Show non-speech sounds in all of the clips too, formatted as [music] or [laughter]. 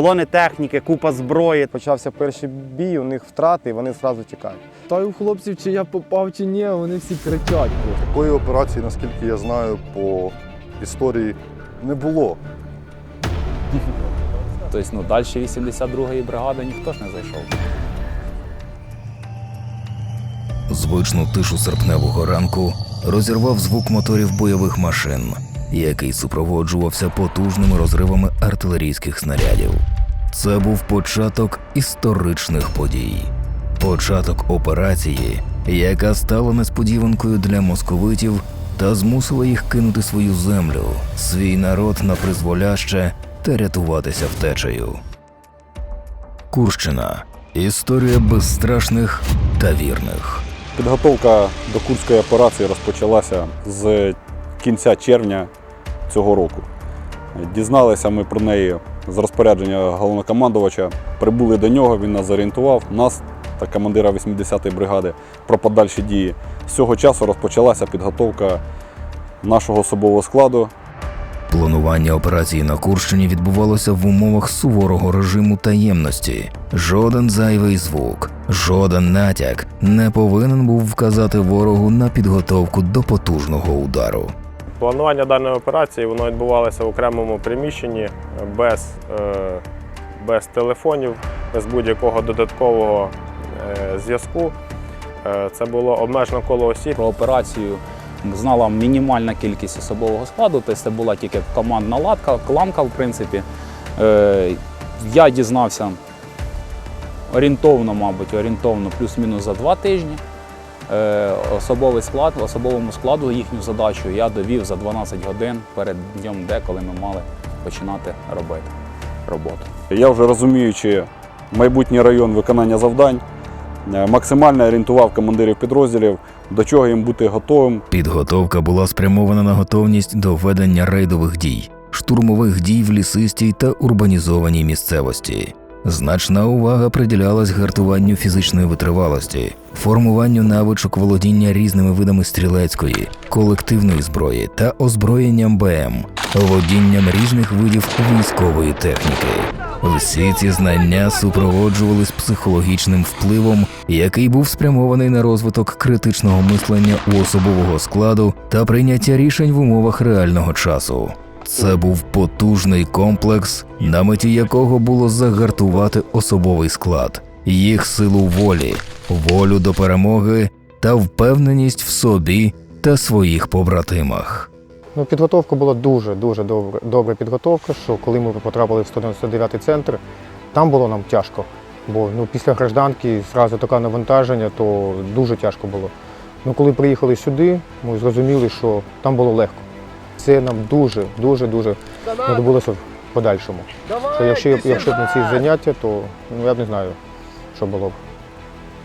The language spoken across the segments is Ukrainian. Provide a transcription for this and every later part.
колони техніки, купа зброї. Почався перший бій, у них втрати, і вони одразу тікають. Та й у хлопців, чи я попав, чи ні, вони всі кричать. Такої операції, наскільки я знаю, по історії не було. Тобто, ну, далі 82-ї бригади ніхто ж не зайшов. Звичну тишу серпневого ранку розірвав звук моторів бойових машин, який супроводжувався потужними розривами артилерійських снарядів. Це був початок історичних подій, початок операції, яка стала несподіванкою для московитів та змусила їх кинути свою землю, свій народ на призволяще та рятуватися втечею. Курщина історія безстрашних та вірних. Підготовка до Курської операції розпочалася з кінця червня цього року. Дізналися ми про неї з розпорядження головнокомандувача. Прибули до нього, він нас зорієнтував, нас та командира 80-ї бригади про подальші дії. З цього часу розпочалася підготовка нашого особового складу Планування операції на Курщині відбувалося в умовах суворого режиму таємності. Жоден зайвий звук, жоден натяк не повинен був вказати ворогу на підготовку до потужного удару. Планування даної операції воно відбувалося в окремому приміщенні без, е, без телефонів, без будь-якого додаткового е, зв'язку. Е, Це було обмежено коло осіб. Про операцію знала мінімальна кількість особового складу, тобто це була тільки командна латка, ланка, в принципі. Е, Я дізнався орієнтовно, мабуть, орієнтовно плюс-мінус за два тижні. Е, Особовий склад, особовому складу їхню задачу я довів за 12 годин перед днем Д, коли ми мали починати робити роботу. Я вже розуміючи майбутній район виконання завдань, е, максимально орієнтував командирів підрозділів, до чого їм бути готовим. Підготовка була спрямована на готовність до ведення рейдових дій, штурмових дій в лісистій та урбанізованій місцевості. Значна увага приділялась гартуванню фізичної витривалості, формуванню навичок володіння різними видами стрілецької, колективної зброї та озброєнням БМ, володінням різних видів військової техніки. Всі ці знання супроводжувались психологічним впливом, який був спрямований на розвиток критичного мислення у особового складу та прийняття рішень в умовах реального часу. Це був потужний комплекс, на меті якого було загартувати особовий склад, їх силу волі, волю до перемоги та впевненість в собі та своїх побратимах. Ну, підготовка була дуже дуже добра, добра підготовка. Що коли ми потрапили в 199 центр, там було нам тяжко. Бо ну, після гражданки зразу таке навантаження, то дуже тяжко було. Ну, коли приїхали сюди, ми зрозуміли, що там було легко. Це нам дуже, дуже, дуже знадобилося в подальшому. Що якщо, якщо б не ці заняття, то ну, я б не знаю, що було б.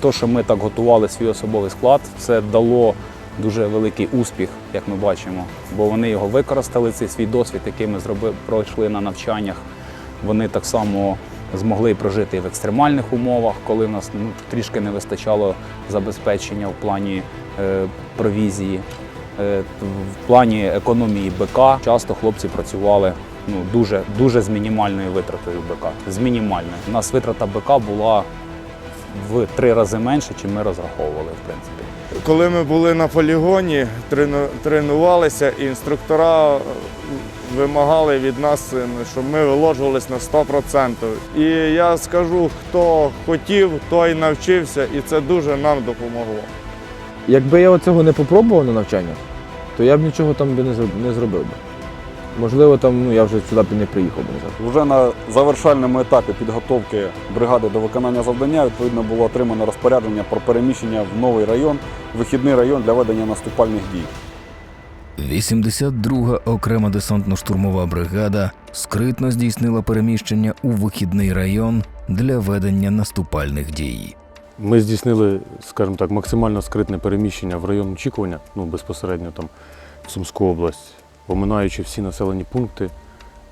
То, що ми так готували свій особовий склад, це дало дуже великий успіх, як ми бачимо. Бо вони його використали, цей свій досвід, який ми зробили, пройшли на навчаннях. Вони так само змогли прожити і в екстремальних умовах, коли в нас ну, трішки не вистачало забезпечення в плані е, провізії, в плані економії БК. Часто хлопці працювали ну, дуже, дуже з мінімальною витратою БК. З мінімальною. У нас витрата БК була в три рази менше, чим ми розраховували, в принципі. Коли ми були на полігоні, тренувалися, і інструктора вимагали від нас, е, щоб ми виложувалися на 100%. І я скажу, хто хотів, той навчився, і це дуже нам допомогло. Якби я цього не попробував на навчаннях, то я б нічого там би не зробив би. Можливо, там ну, я вже сюди б не приїхав би. Вже на завершальному етапі підготовки бригади до виконання завдання відповідно було отримано розпорядження про переміщення в новий район, вихідний район для ведення наступальних дій. 82-га окрема десантно-штурмова бригада скритно здійснила переміщення у вихідний район для ведення наступальних дій. Ми здійснили, скажімо так, максимально скритне переміщення в район очікування, ну безпосередньо там в Сумську область, оминаючи всі населені пункти,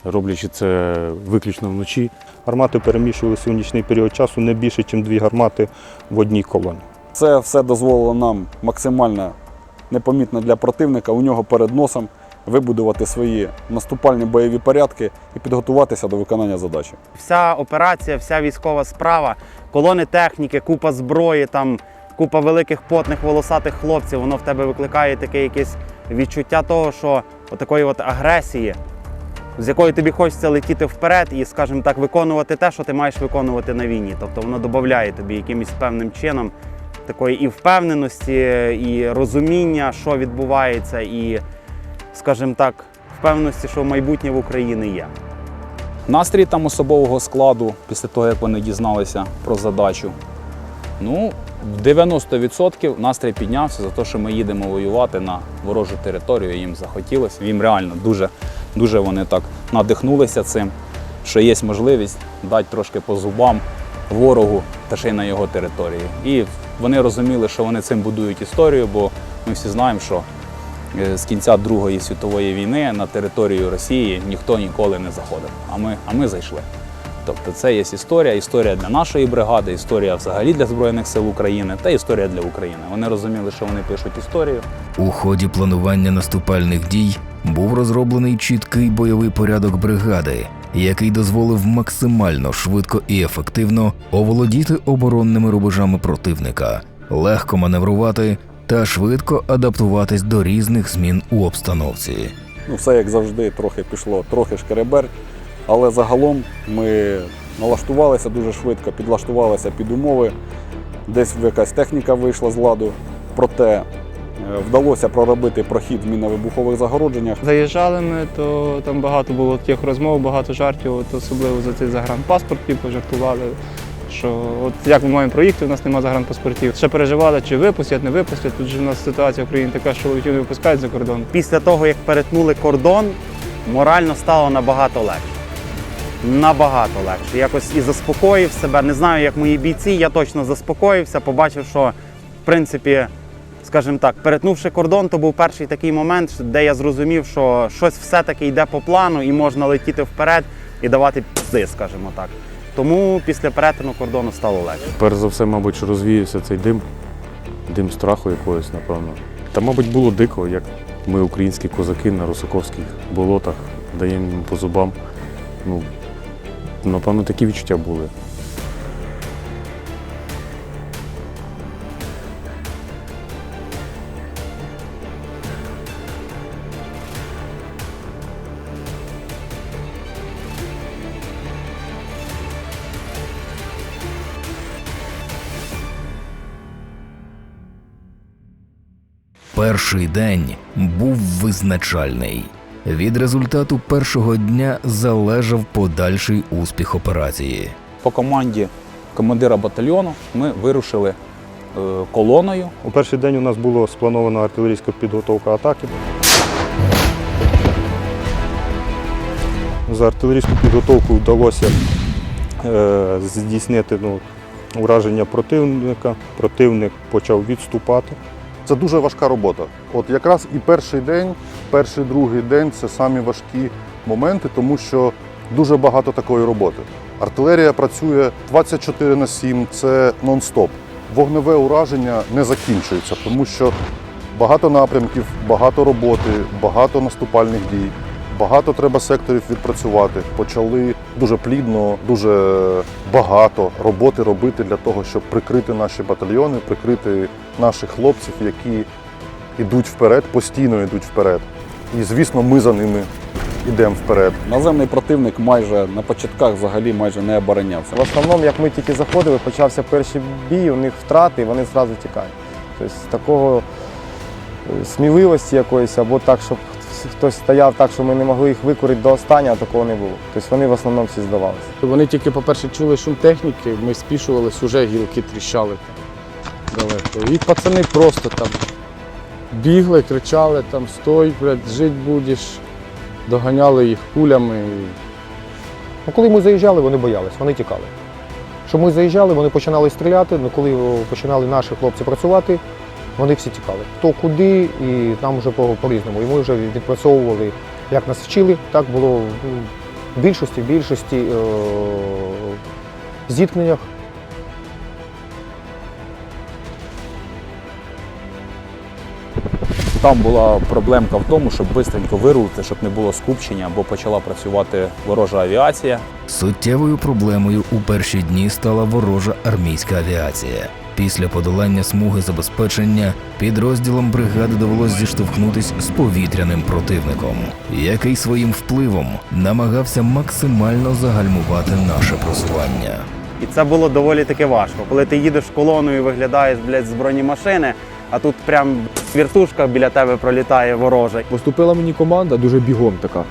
роблячи це виключно вночі. Гармати переміщувалися у нічний період часу не більше, ніж дві гармати в одній колоні. Це все дозволило нам максимально непомітно для противника у нього перед носом вибудувати свої наступальні бойові порядки і підготуватися до виконання задачі. Вся операція, вся військова справа, колони техніки, купа зброї, там купа великих потних волосатих хлопців, воно в тебе викликає таке якесь відчуття того, що отакої от агресії, з якою тобі хочеться летіти вперед і, скажімо так, виконувати те, що ти маєш виконувати на війні. Тобто воно додає тобі якимось певним чином такої і впевненості, і розуміння, що відбувається, і, скажімо так, впевненості, що майбутнє в Україні є. Настрій там особового складу після того, як вони дізналися про задачу. Ну, в 90% настрій піднявся за те, що ми їдемо воювати на ворожу територію. Їм захотілося. Їм реально дуже, дуже вони так надихнулися цим, що є можливість дати трошки по зубам ворогу та ще й на його території. І вони розуміли, що вони цим будують історію, бо ми всі знаємо, що з кінця Другої світової війни на територію Росії ніхто ніколи не заходив. А ми, а ми зайшли. Тобто це є історія, історія для нашої бригади, історія взагалі для Збройних сил України та історія для України. Вони розуміли, що вони пишуть історію. У ході планування наступальних дій був розроблений чіткий бойовий порядок бригади, який дозволив максимально швидко і ефективно оволодіти оборонними рубежами противника, легко маневрувати та швидко адаптуватись до різних змін у обстановці. Ну, все як завжди, трохи пішло, трохи шкереберть. Але загалом ми налаштувалися дуже швидко, підлаштувалися під умови. Десь якась техніка вийшла з ладу. Проте е, вдалося проробити прохід в мінно-вибухових загородженнях. Заїжджали ми, то там багато було таких розмов, багато жартів, от особливо за цей загранпаспорт, типу, жартували. Що от як ми маємо проїхати, у нас немає загранпаспортів. Ще переживали, чи випустять, не випустять. Тут же у нас ситуація в Україні така, що не випускають за кордон. Після того, як перетнули кордон, морально стало набагато легше. Набагато легше. Якось і заспокоїв себе. Не знаю, як мої бійці, я точно заспокоївся, побачив, що в принципі, скажімо так, перетнувши кордон, то був перший такий момент, де я зрозумів, що щось все-таки йде по плану і можна летіти вперед і давати пізди, скажімо так. Тому після перетину кордону стало легше. Перш за все, мабуть, розвіявся цей дим, дим страху якогось, напевно. Та, мабуть, було дико, як ми, українські козаки на русаковських болотах, даємо їм по зубам. Ну, напевно, такі відчуття були. Перший день був визначальний. Від результату першого дня залежав подальший успіх операції. По команді командира батальйону ми вирушили е, колоною. У перший день у нас було спланована артилерійська підготовка атаки. За артилерійську підготовку вдалося е, здійснити ну, ураження противника. Противник почав відступати. Це дуже важка робота. От якраз і перший день, перший другий день це самі важкі моменти, тому що дуже багато такої роботи. Артилерія працює 24 на 7, це нон-стоп. Вогневе ураження не закінчується, тому що багато напрямків, багато роботи, багато наступальних дій, багато треба секторів відпрацювати. Почали дуже плідно, дуже багато роботи робити для того, щоб прикрити наші батальйони, прикрити наших хлопців, які йдуть вперед, постійно йдуть вперед. І звісно, ми за ними йдемо вперед. Наземний противник майже на початках взагалі майже не оборонявся. В основному, як ми тільки заходили, почався перший бій, у них втрати, і вони одразу тікають. Тобто такого сміливості якоїсь, або так, щоб хтось стояв так, що ми не могли їх викорити до останнього, такого не було. Тобто вони в основному всі здавалися. Вони тільки, по-перше, чули шум техніки, ми спішувались, уже гілки тріщали там далеко. І пацани просто там бігли, кричали, там стой, блядь, жить будеш. Доганяли їх кулями. Ну, коли ми заїжджали, вони боялись, вони тікали. Що ми заїжджали, вони починали стріляти, але коли починали наші хлопці працювати, вони всі тікали. Хто куди, і нам вже по- по-різному. І ми вже відпрацьовували, як нас вчили, так було в більшості, в більшості е- зіткненнях. Там була проблемка в тому, щоб швидко вирулити, щоб не було скупчення, бо почала працювати ворожа авіація. Суттєвою проблемою у перші дні стала ворожа армійська авіація. Після подолання смуги забезпечення підрозділам бригади довелось зіштовхнутись з повітряним противником, який своїм впливом намагався максимально загальмувати наше просування. І це було доволі таки важко. Коли ти їдеш колоною і виглядаєш блядь, з бронемашини, а тут прям віртушка біля тебе пролітає ворожа. Поступила мені команда дуже бігом така.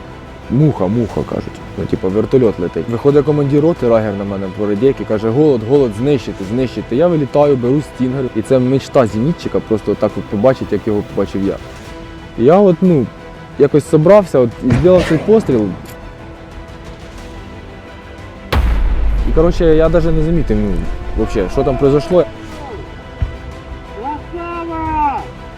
Муха, муха, кажуть. Ну, типу, вертольот летить. Виходить командир роти, рагер на мене по радійки, каже, голод, голод, знищити, знищити. Я вилітаю, беру стінгер. І це мечта зенітчика, просто так от побачити, як його побачив я. І я от, ну, якось собрався от, і зробив цей постріл. І коротше, я навіть не замітив, ну, взагалі, що там произошло.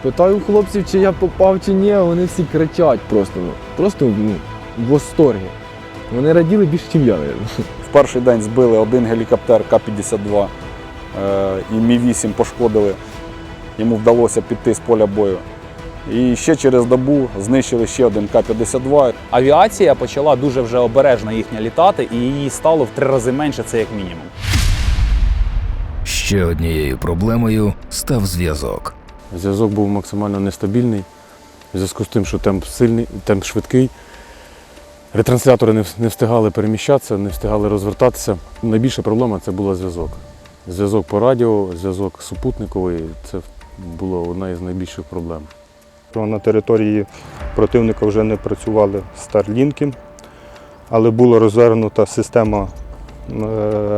Питаю хлопців, чи я попав, чи ні, вони всі кричать просто. Ну, просто ну, в восторгі. Вони раділи більше, ніж я. В перший день збили один гелікоптер К-52 е, і Мі-8 пошкодили. Йому вдалося піти з поля бою. І ще через добу знищили ще один К-52. Авіація почала дуже вже обережно їхня літати, і її стало в три рази менше, це як мінімум. Ще однією проблемою став зв'язок. Зв'язок був максимально нестабільний. В зв'язку з тим, що темп сильний, темп швидкий. Ретранслятори не встигали переміщатися, не встигали розвертатися. Найбільша проблема це була зв'язок. Зв'язок по радіо, зв'язок супутниковий це було одна із найбільших проблем. На території противника вже не працювали старлінки, але була розвернута система е,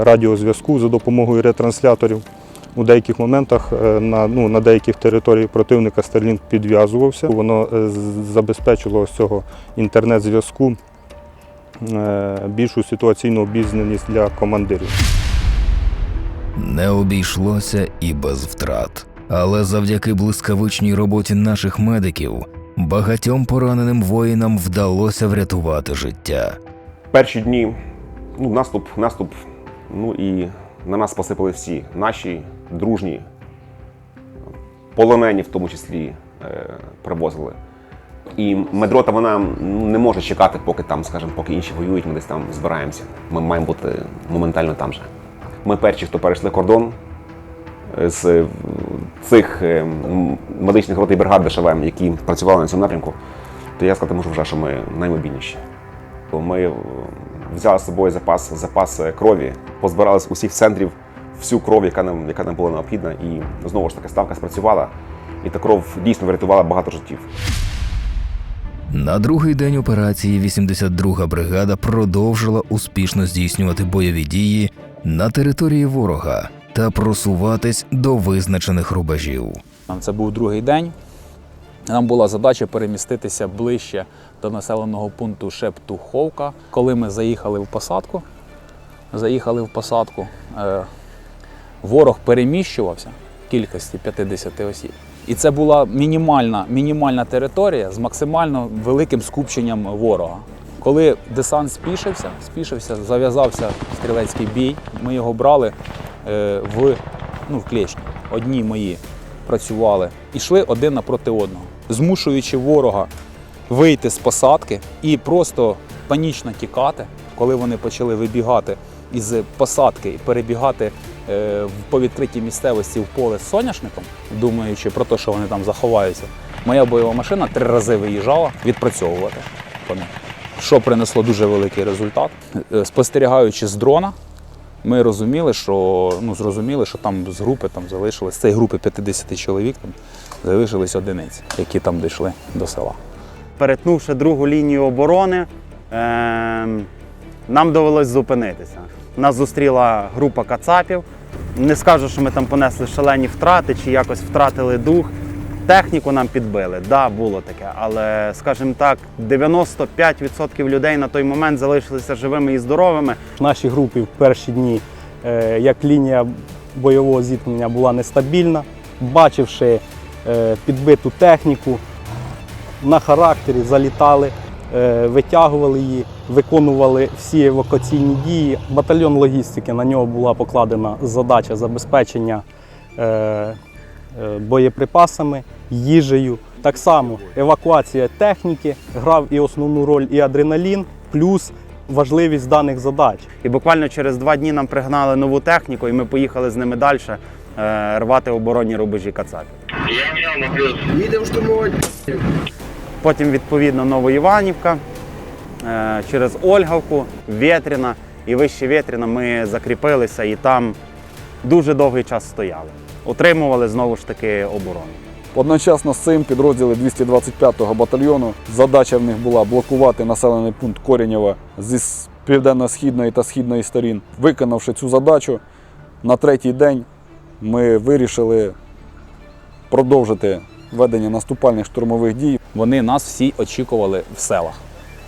радіозв'язку за допомогою ретрансляторів. У деяких моментах е, на, ну, на деяких територіях противника Starlink підв'язувався. Воно е, забезпечило цього інтернет-зв'язку більшу ситуаційну обізнаність для командирів. Не обійшлося і без втрат. Але завдяки блискавичній роботі наших медиків багатьом пораненим воїнам вдалося врятувати життя. перші дні ну, наступ, наступ. Ну і на нас посипали всі наші дружні, полонені в тому числі е, привозили. І медрота вона не може чекати, поки там, скажімо, поки інші воюють, ми десь там збираємося. Ми маємо бути моментально там же. Ми перші, хто перейшли кордон е, з е, цих е, медичних рот бригад ДШВ, які працювали на цьому напрямку, то я сказати можу вже, що ми наймобільніші. Ми взяли з собою запас, запас крові, позбирали з усіх центрів всю кров, яка нам, яка нам була необхідна. І знову ж таки ставка спрацювала, і та кров дійсно врятувала багато життів. На другий день операції 82-га бригада продовжила успішно здійснювати бойові дії на території ворога та просуватись до визначених рубежів. Це був другий день. Нам була задача переміститися ближче до населеного пункту Шептуховка. Коли ми заїхали в посадку, заїхали в посадку, е, ворог переміщувався в кількості 50 осіб. І це була мінімальна, мінімальна територія з максимально великим скупченням ворога. Коли десант спішився, спішився, зав'язався стрілецький бій, ми його брали е, в, ну, в клешні. Одні мої працювали йшли один напроти одного, змушуючи ворога вийти з посадки і просто панічно тікати, коли вони почали вибігати із посадки перебігати е, по відкритій місцевості в поле з соняшником, думаючи про те, що вони там заховаються. Моя бойова машина три рази виїжджала відпрацьовувати по них, що принесло дуже великий результат. Е, Спостерігаючи з дрона, ми розуміли, що ну зрозуміли, що там з групи там залишилось з цієї групи 50 чоловік, там залишились одиниці, які там дійшли до села. перетнувши другу лінію оборони, ем, нам довелось зупинитися. Нас зустріла група кацапів. Не скажу, що ми там понесли шалені втрати чи якось втратили дух. Техніку нам підбили, да, було таке. Але, скажімо так, 95% людей на той момент залишилися живими і здоровими. В нашій групі в перші дні, е, як лінія бойового зіткнення була нестабільна, бачивши е, підбиту техніку, на характері залітали, витягували її, виконували всі евакуаційні дії. Батальйон логістики на нього була покладена задача забезпечення е, е, боєприпасами, їжею, Так само евакуація техніки грав і основну роль, і адреналін, плюс важливість даних задач. І буквально через два дні нам пригнали нову техніку, і ми поїхали з ними далі е, рвати оборонні рубежі Кацапів. Їдемо штурмувати. Потім, відповідно, Новоіванівка, е, через Ольгавку, Вєтріна і вище Вєтріна ми закріпилися і там дуже довгий час стояли. Утримували знову ж таки оборону. Одночасно з цим підрозділи 225-го батальйону. Задача в них була блокувати населений пункт Корінєва зі південно-східної та східної сторін. Виконавши цю задачу, на третій день ми вирішили продовжити ведення наступальних штурмових дій. Вони нас всі очікували в селах,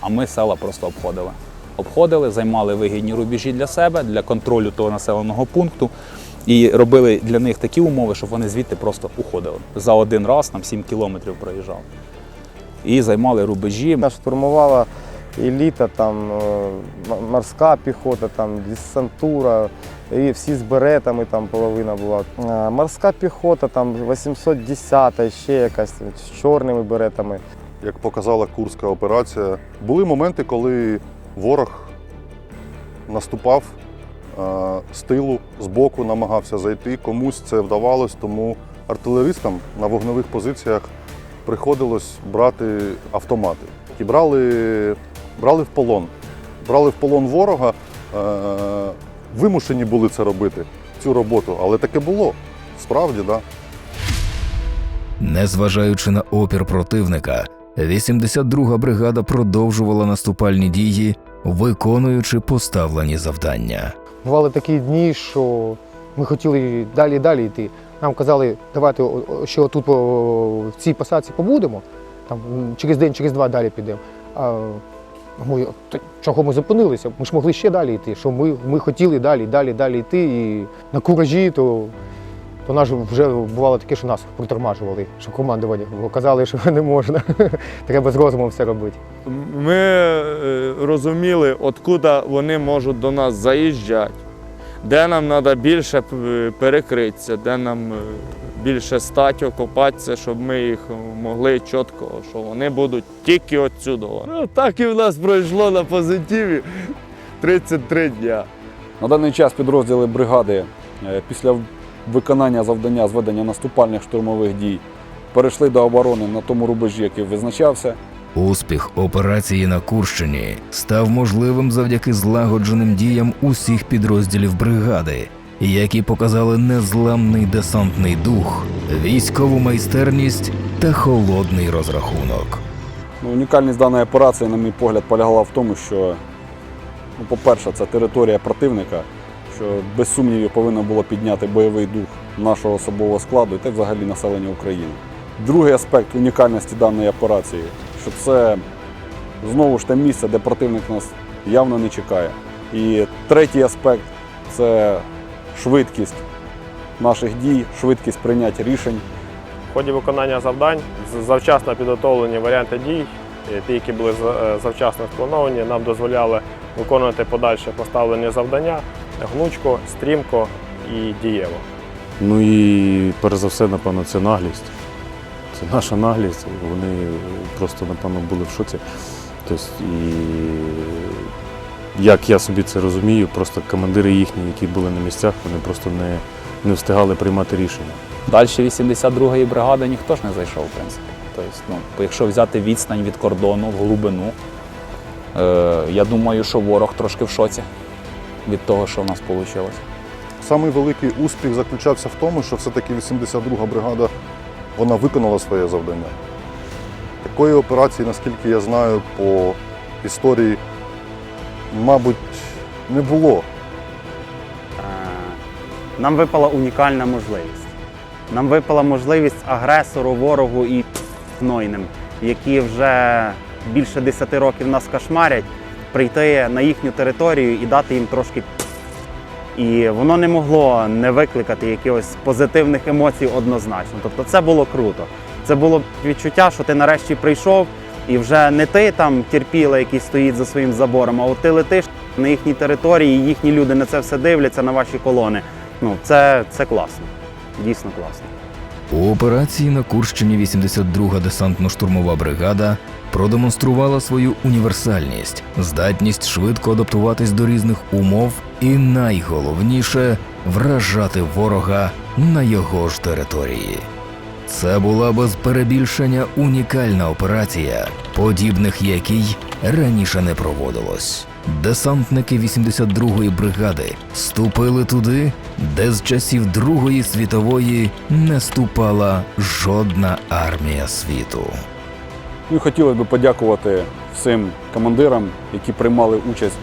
а ми села просто обходили. Обходили, займали вигідні рубежі для себе, для контролю того населеного пункту. І робили для них такі умови, щоб вони звідти просто уходили. За один раз нам 7 кілометрів проїжджали. І займали рубежі. Нас штурмувала еліта, там е, морська піхота, там десантура, і всі з беретами, там половина була. Е, Морська піхота, там 810-та, ще якась з чорними беретами. Як показала Курська операція, були моменти, коли ворог наступав е, з тилу, з боку намагався зайти. Комусь це вдавалось, тому артилеристам на вогневих позиціях приходилось брати автомати. І брали, брали в полон. Брали в полон ворога, е, вимушені були це робити, цю роботу. Але таке було. Справді, так. Да. Незважаючи на опір противника, 82-га бригада продовжувала наступальні дії, виконуючи поставлені завдання. Бували такі дні, що ми хотіли далі і далі йти. Нам казали, давайте ще тут в цій посадці побудемо, там через день, через два далі підемо. А ми, «Та чого ми зупинилися? Ми ж могли ще далі йти. Що ми, ми хотіли далі, далі, далі йти. І на куражі, то, то наш вже бувало таке, що нас притормажували, що командування казали, що [laughs] не можна. [laughs] Треба з розумом все робити. Ми е, розуміли, откуда вони можуть до нас заїжджати, де нам треба більше е, перекритися, де нам е, більше стати, окопатися, щоб ми їх могли чітко, що вони будуть тільки отсюди. Ну, так і в нас пройшло на позитиві 33 дня. На даний час підрозділи бригади е, після виконання завдання зведення наступальних штурмових дій перейшли до оборони на тому рубежі, який визначався. Успіх операції на Курщині став можливим завдяки злагодженим діям усіх підрозділів бригади, які показали незламний десантний дух, військову майстерність та холодний розрахунок. Ну, унікальність даної операції, на мій погляд, полягала в тому, що, ну, по-перше, це територія противника, що без сумнівів повинно було підняти бойовий дух нашого особового складу і так взагалі населення України. Другий аспект унікальності даної операції, що це знову ж те місце, де противник нас явно не чекає. І третій аспект це швидкість наших дій, швидкість прийняття рішень. В ході виконання завдань завчасно підготовлені варіанти дій, е, ті, які були е, завчасно сплановані, нам дозволяли виконувати подальше поставлені завдання гнучко, стрімко і дієво. Ну і перш за все, напевно, це наглість. Це наша наглість. Вони просто, напевно, були в шоці. Тобто, і як я собі це розумію, просто командири їхні, які були на місцях, вони просто не, не встигали приймати рішення. Далі 82-ї бригади ніхто ж не зайшов, в принципі. Тобто, ну, якщо взяти відстань від кордону в глибину, е, я думаю, що ворог трошки в шоці від того, що в нас вийшло. Самий великий успіх заключався в тому, що все-таки 82-га бригада вона виконала своє завдання. Такої операції, наскільки я знаю, по історії, мабуть, не було. Е, Нам випала унікальна можливість. Нам випала можливість агресору, ворогу і гнойним, які вже більше 10 років нас кошмарять, прийти на їхню територію і дати їм трошки. І воно не могло не викликати якихось позитивних емоцій однозначно. Тобто це було круто. Це було відчуття, що ти нарешті прийшов, і вже не ти там терпіла, який стоїть за своїм забором, а от ти летиш на їхній території, і їхні люди на це все дивляться, на ваші колони. Ну, це, це класно. Дійсно класно. У операції на Курщині 82-га десантно-штурмова бригада продемонструвала свою універсальність, здатність швидко адаптуватись до різних умов і найголовніше вражати ворога на його ж території. Це була без перебільшення унікальна операція, подібних якій раніше не проводилось. Десантники 82-ї бригади ступили туди, де з часів Другої світової не ступала жодна армія світу. Ну хотілося б подякувати всім командирам, які приймали участь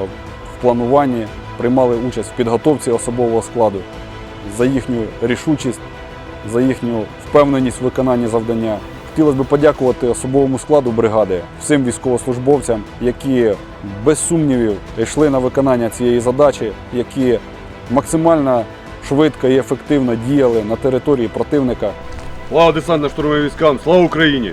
е, в плануванні, приймали участь в підготовці особового складу, за їхню рішучість, за їхню впевненість в виконанні завдання. Хотілося б подякувати особовому складу бригади, всім військовослужбовцям, які без сумнівів йшли на виконання цієї задачі, які максимально швидко і ефективно діяли на території противника. Слава десантно-штурмовим військам! Слава Україні!